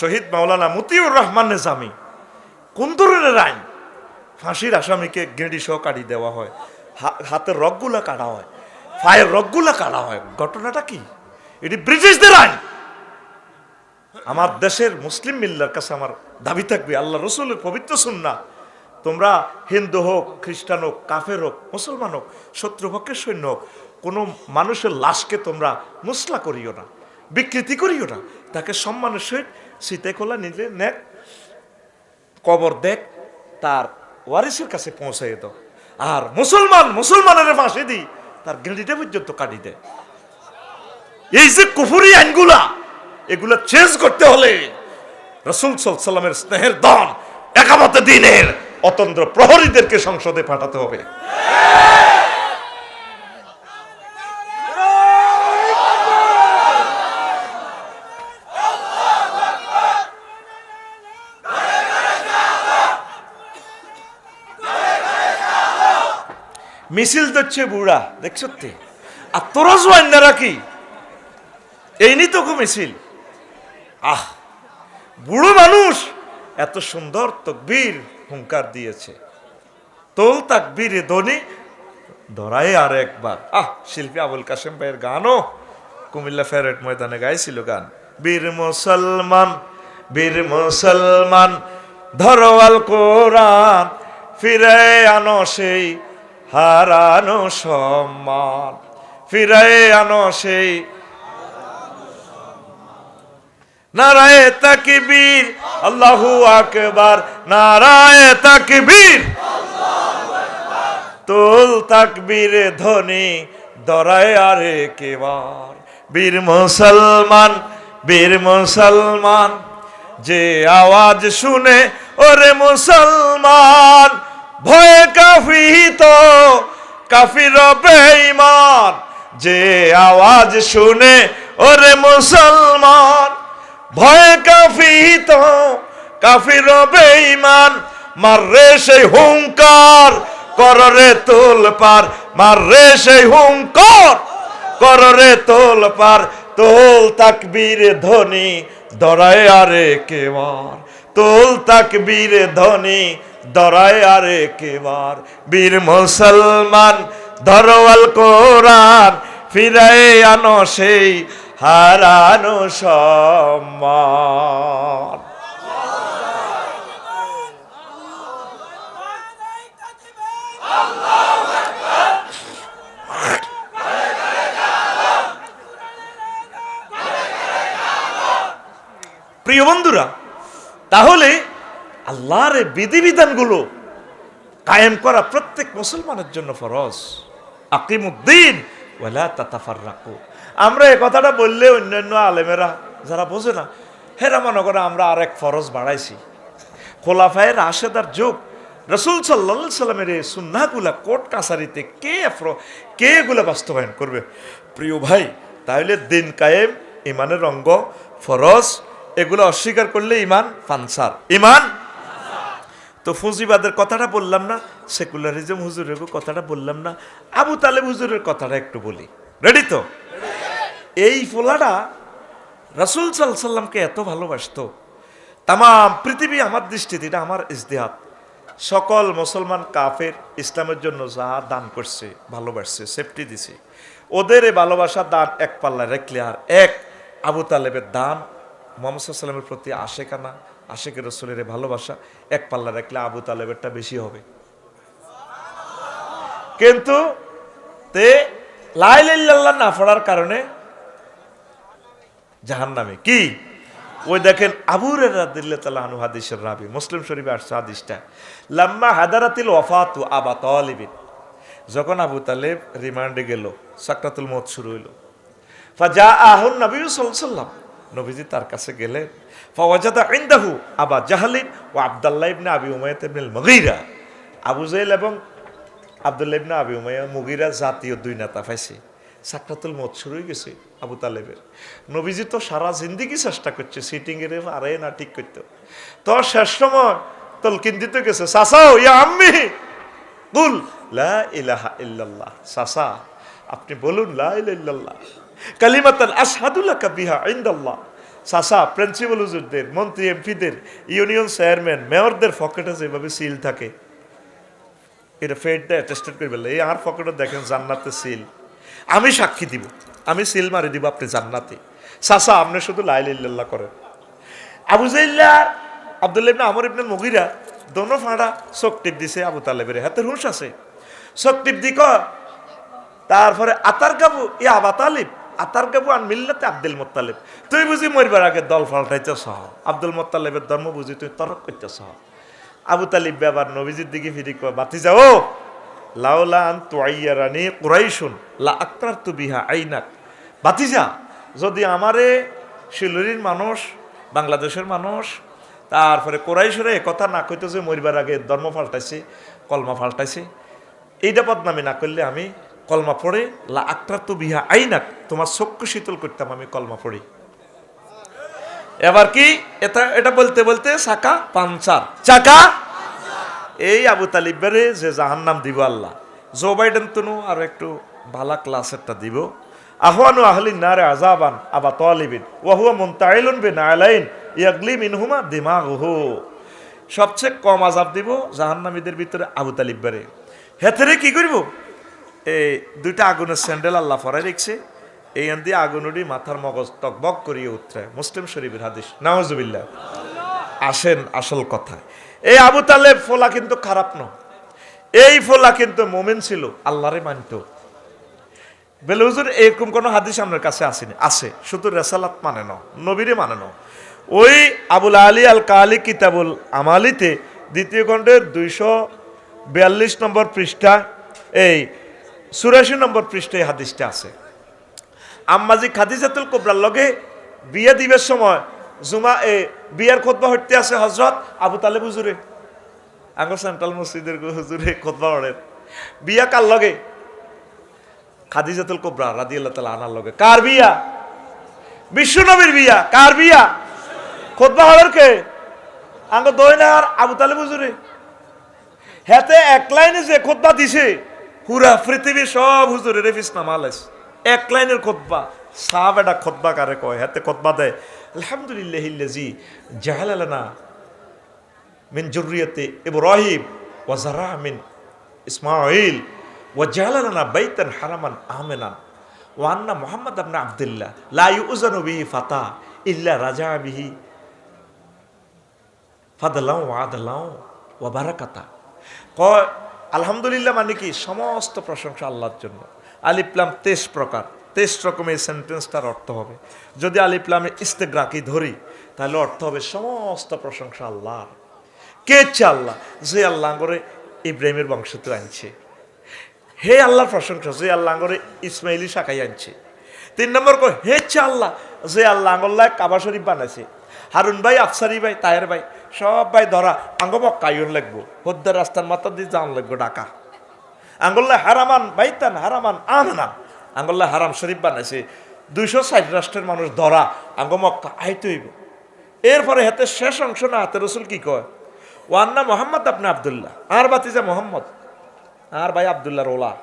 শহীদ মাওলানা মতিউর রহমান নিজামী কোন ধরনের আইন ফাঁসির আসামিকে গেঁড়ি সহ কাটি দেওয়া হয় হাতের রগগুলা কাটা হয়, পায়ের রগগুলা কাটা হয়। ঘটনাটা কি? এটি ব্রিটিশদের আইন। আমার দেশের মুসলিম মিল্লার কাছে আমার দাবি থাকবে, আল্লাহ রসুলের পবিত্র সুন্না তোমরা হিন্দু হোক, খ্রিস্টান হোক, কাফের হোক, মুসলমান হোক শত্রুপক্ষের সৈন্য হোক, কোনো মানুষের লাশকে তোমরা মুসলা করিও না, বিকৃতি করিও না। তাকে সম্মানের সহিত শীতে খোলা নিলে নেক, কবর দেখ, তার ওয়ারিসের কাছে পৌঁছাই দাও। আর মুসলমান, মুসলমানের ফাঁসি দি, তার গেঁড়িটা পর্যন্ত কাটি দেয় এই যে কুফুরি আইনগুলা, এগুলা চেঞ্জ করতে হলে রসুল সাল্লামের স্নেহের দন একামতে দিনের অতন্ত্র প্রহরীদেরকে সংসদে পাঠাতে হবে। মিছিল দিচ্ছে বুড়া তে? আর তোরা জোয়ান্নারা কি? এই নি তো গো মিছিল। আহ, বুড়ো মানুষ এত সুন্দর তকবীর হুঙ্কার দিয়েছে। তোল তাকবীরে ধ্বনি ধরাই আর একবার। আহ, শিল্পী আবুল কাসেম ভাইয়ের গানও কুমিল্লা ফেরেট ময়দানে গাইছিল গান। বীর মুসলমান বীর মুসলমান ধরওয়াল কোরআন, ফিরে আনো সেই হারানো সম্মান। ফিরে আনো সেই নারায়ে তাকবীর। আল্লাহু আকবার, নারায়ে তাকবীর। তোল তাকবীরে ধ্বনি, দরায় আরে কেবার বীর। মুসলমান বীর মুসলমান, যে আওয়াজ শুনে, ওরে মুসলমান, ভয়ে কাফিত কাফির বেঈমান। যে আওয়াজ শুনে, ওরে মুসলমান, ভয়ে কাফিত কাফির বেঈমান। মাররে সেই হুঙ্কার কররে তোল পার। মাররে সেই হুঙ্কার কররে তোল পার। তোল তাকবীর ধ্বনি দরায় আরে কেবার তোল তাকবীর ধ্বনি দরায় আরে কেবার বীর মুসলমান ধরওয়াল কোরআন ফিরায় আনো সেই হারানো সম্মান। প্রিয় বন্ধুরা, তাহলে আল্লাহর বিধিবিধানগুলো কায়েম করা প্রত্যেক মুসলমানের জন্য ফরজ। আকিমুদ্দিন, ওয়ালা তাতাফার রাখো আমরা এই কথাটা বললে অন্যান্য আলেমেরা যারা বোঝে না, হেরা মনে করে আমরা আরেক ফরজ বাড়াইছি। খোলাফায়ের আশেদার যুগ, রসুল সাল্লা সাল্লামের এই সুন্নাগুলা কোর্ট কাছারিতে কে কে এগুলা বাস্তবায়ন করবে? প্রিয় ভাই, তাহলে দিন কায়েম ইমানের অঙ্গ, ফরজ, এগুলো অস্বীকার করলে ইমান ফানসার ইমান তো ফজিবাদের কথাটা বললাম না, সেকুলারিজম হুজুরের কথাটা বললাম না, আবু তালেব হুজুরের কথাটা একটু বলি। রেডি তো? এই ফোলাটা রাসুল সাল্লামকে এত ভালোবাসতো। তাম পৃথিবী আমার দৃষ্টিতে এটা আমার ইজতেহাত সকল মুসলমান কাফের ইসলামের জন্য যা দান করছে, ভালোবাসছে সেফটি দিছে। ওদের এই ভালোবাসা দান এক পাল্লা রাখলে আর এক, আবু তালেবের দান মোহাম্মদ সাল্লামের প্রতি আশেকানা আশেকের রসুলের ভালোবাসা এক পাল্লা রাখলে আবু তালেবেরটা বেশি হবে। কিন্তু তে না পড়ার কারণে জাহান নামে কি? ওই দেখেন আবুর রাবি, মুসলিম যখন আবু তালেব রিমান্ডে গেল, সাকরাতুল মত শুরু হইল। ফাজা আহুন নবী সাল্লাম নবীজি তার কাছে গেলেন ফাওয়াজাদা ইনদাহু আবা জাহালিন ও আব্দুল্লাহ ইবনে আবি উমাইয়াত ইবনে মুগীরা আবু জাইল এবং আব্দুল্লাহ ইবনে আবি উমায়া মুগীরা জাতীয় দুই নেতা পাইছে। সাকরাতুল মত শুরু হয়ে গেছে আবু তালেবের। নবীজি তো সারা জিন্দিগি চেষ্টা করছে সিটিং এর আরে না ঠিক করতে। তো শেষ সময় তলকিন দিতে গেছে সাসাও ইয়া আম্মি! কুল, লা ইলাহা ইল্লাল্লাহ। সাসা আপনি বলুন, লা ইল্লাল্লাহ। কালিমাতান আশহাদু লাকা বিহা ইনদাল্লাহ। চাষা প্রিন্সিপাল হুজুরদের মন্ত্রী এমপিদের ইউনিয়ন চেয়ারম্যান মেয়রদের পকেটে যেভাবে সিল থাকে এটা ফেডটা অ্যাটেস্টেড করে ফেললে এই আর পকেটে দেখেন জান্নাতে সিল। আমি সাক্ষী দিব আমি সিল মারি দিব আপনি জান্নাতে। চাষা আপনি শুধু লাইল্লাহ করেন। আবু জাইল্লা আবদুল্লাহ ইবনে আমর ইবনে মুগিরা দোনো ফাঁড়া চোখ টিপ দিছে আবু তালেবের হাতে হুঁশ আছে। চোখ টিপ দি কয়, তারপরে আতার গাবু ই আবা তালিব আতার গাবু আন মিল্লাতে আব্দুল মোত্তালেব। তুই বুঝি মরবার আগে দল ফাল্টাইতে সহ আব্দুল মোত্তালেবের ধর্ম বুঝি তুই তরক করতে সহ আবু তালিব ব্যাপার নবীজির দিকে ফিরি বাতি যাও। লাউলা আন তুয়াইয়ারানি কুরাইশুন, লা আক্তার তু বিহা আইনাক। বাতিজা যদি আমারে শিলুরির মানুষ, বাংলাদেশের মানুষ, তারপরে কোরাইশরে কথা না কইতো যে মরিবার আগে ধর্ম পাল্টাইছে, কলমা পাল্টাইছে, এইটা বদনামি না করলে আমি কলমা পড়ে, লা আক্তার তু বিহা আইনাক, তোমার চক্ষু শীতল করতাম আমি কলমা পড়ি। এবার কি? এটা এটা বলতে বলতে চাকা পাঞ্চার চাকা? এই আবু তালিবেরে যে জাহান্নাম দিব আল্লাহ। জো বাইডেন তনু আর একটু ভালা ক্লাসেরটা দিব। আহওয়ানু আহলি নারে আজাবান আবা তালিবিন ওয়াহুয়া মুনতাইলুন বিন আলাইন, ইয়াগলি মিনহুমা দিমাগুহু। সবচেয়ে কম আজাব দিব জাহান্নামীদের ভিতরে আবু তালিববারে হেতেরে কি করব? এই দুইটা আগুনের স্যান্ডেল আল্লাহ ফরাই রেখছে। এই আন দিয়ে আগুনুডি মাথার মগজ টকবক করিয়ে উত্তরে মুসলিম শরীফের হাদিস। নাওজুবিল্লাহ আসেন আসল কথা। এই আবু তালেব ফোলা কিন্তু খারাপ ন এই ফোলা কিন্তু মোমেন ছিল, আল্লাহরে মানত। বেলে, হুজুর, এরকম কোনো হাদিস আপনার কাছে আসেনি? আছে শুধু রেসালাত মানে ন নবীরে মানে ন ওই আবুল আলী আল কালি কিতাবুল আমালিতে দ্বিতীয় খণ্ডের দুইশো বিয়াল্লিশ নম্বর পৃষ্ঠা, এই চুরাশি নম্বর পৃষ্ঠায় এই হাদিসটা আছে। আম্মাজি খাদিজাতুল কোবরার লগে বিয়ে দিবের সময় জুমা এ বিয়ার খোদবা হইতে আছে হজরত আবু তালেব হুজুরে। আঙ্গ সেন্ট্রাল মসজিদের হুজুরে খোদবা হড়েন বিয়া কার লগে? খাদিজাতুল কোবরা রাদি আল্লাহ তালা আনার লগে। কার বিয়া? বিশ্বনবীর বিয়া। কার বিয়া? খোদবা হড়ের কে? আঙ্গ দইনার আবু তালেব হুজুরে। হেতে এক লাইনে যে খোদবা দিছে পুরা পৃথিবী সব হুজুরে রেফিস নামালেস এক লাইনের খোদবা। সাহাব এটা খোদবা কারে কয়? হাতে খোদবা দেয়। আলহামদুলিল্লাহ ইল্লাজি জাহালানা মিন জুরিয়াতে ইব্রাহিম ওয়া জারা মিন ইসমাঈল ওয়া জাহালানা বাইতান হারামান আমেনান ওয়া আন্না মুহাম্মদ ইবনে আব্দুল্লাহ লা ইউজানু বিহি ফাতা ইল্লা রাজা বিহি ফাদলাও আদলাও ও বারাকাতা। কয় আলহামদুলিল্লাহ মানে কি? সমস্ত প্রশংসা আল্লাহর জন্য। আলিপ্লাম তেইশ প্রকার। তেইশ রকমের সেন্টেন্সটার অর্থ হবে। যদি আলিপ্লামে ইস্তেগ্রাকি ধরি, তাহলে অর্থ হবে সমস্ত প্রশংসা আল্লাহর। কে ইচ্ছে আল্লাহ? যে আল্লাহ করে ইব্রাহিমের বংশতে আনছে। হে আল্লাহর প্রশংসা, যে আল্লাহ করে ইসমাইলি শাখাই আনছে। তিন নম্বর হে ইচ্ছে আল্লাহ? যে আল্লাহ আঙ্গল্লাহ কাবা শরীফ বানাইছে। হারুন ভাই, আফসারি ভাই তায়ের ভাই, সব ভাই ধরা। আঙ্গবক কায়ন লাগবো। হদ্দার রাস্তার মাথা দিয়ে যান লাগবো ডাকা আঙ্গল্লাহ হারামান, বাইতান, হারামান আনান আঙ্গল্লাহ হারাম শরীফ বানাইছে। দুইশো ষাট রাষ্ট্রের মানুষ ধরা। আঙ্গমক্কা আইতে হইব। এরপরে হাতে শেষ অংশ না, হাতে রসুল কি কয়? ওয়ান্না মোহাম্মদ আপনি আবদুল্লাহ। আর বাতিজা মোহাম্মদ? আর ভাই আবদুল্লাহর ওলা।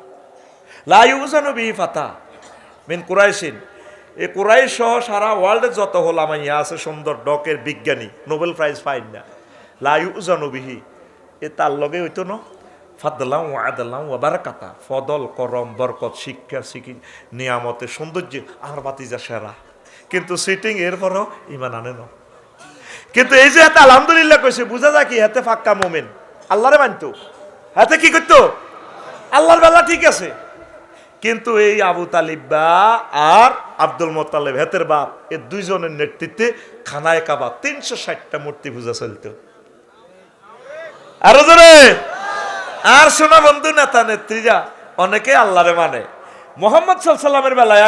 লাইউজানু বি ফাতা। মিন কুরাইশিন। এই কুরাইশ সহ সারা ওয়ার্ল্ডে যত হোলামাইয়া আছে, সুন্দর ডকের বিজ্ঞানী, নোবেল প্রাইজ পাইন না। লাইউজানু বিহি। এ তার লগে হইতো না ফাদলাম আদালাম বারাকাতা। ফদল, করম, বরকত, শিক্ষা শিখি নিয়ামতে, সৌন্দর্য, আর বাতিজা সেরা। কিন্তু সিটিং এরপরও ইমান আনে না। কিন্তু এই যে হাতে আলহামদুলিল্লাহ কইছে, বুঝা যায় কি হাতে ফাক্কা মোমেন। আল্লাহরে মানতো। হাতে কি করতো? আল্লাহর বেলা ঠিক আছে। কিন্তু এই আবু তালিবা আর আব্দুল মোতালেব হেতের বাপ, এ দুইজনের নেতৃত্বে খানায় কাবা তিনশো ষাটটা মূর্তি পূজা চলত। আরও জোরে? আর শোনা বন্ধু নেতা নেত্রীরা অনেকে আল্লাহরে মানে। মোহাম্মদ সাল্লামের বেলায়